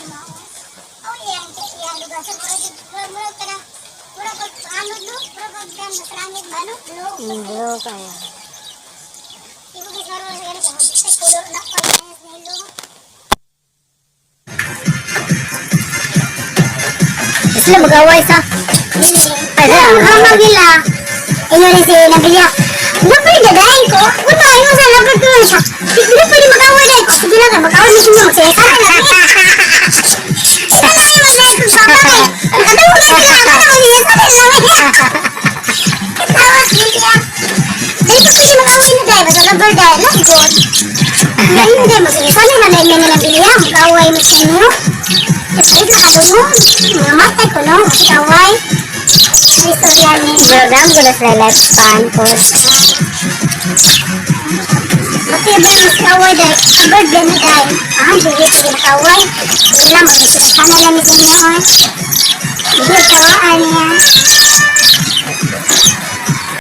Na, ano. Yung blue kaya. Na na. Sila mag-away sa... Ay, hama gila. Inyo rin si Nabiya. Ano pa yung dadahin ko? Una, yung sa labar ko. Hindi pa rin mag-away na. Sige lang, mag-away mo siya magsaya. order dahil mas good. Nainde mo sa isa na nainde na nabiliya. Magkaway mo sa inyo. Kasi nakatulong. Mga mata ko no. Magkaway. Program ko na sa lifespan. Tapos. Pati ba magkaway dahil. Sabag gani dahil. Ah, bigit sa nakaway. Hindi lang. Magkaway. Hindi lang. Magkaway. Hindi lang. Magkaway.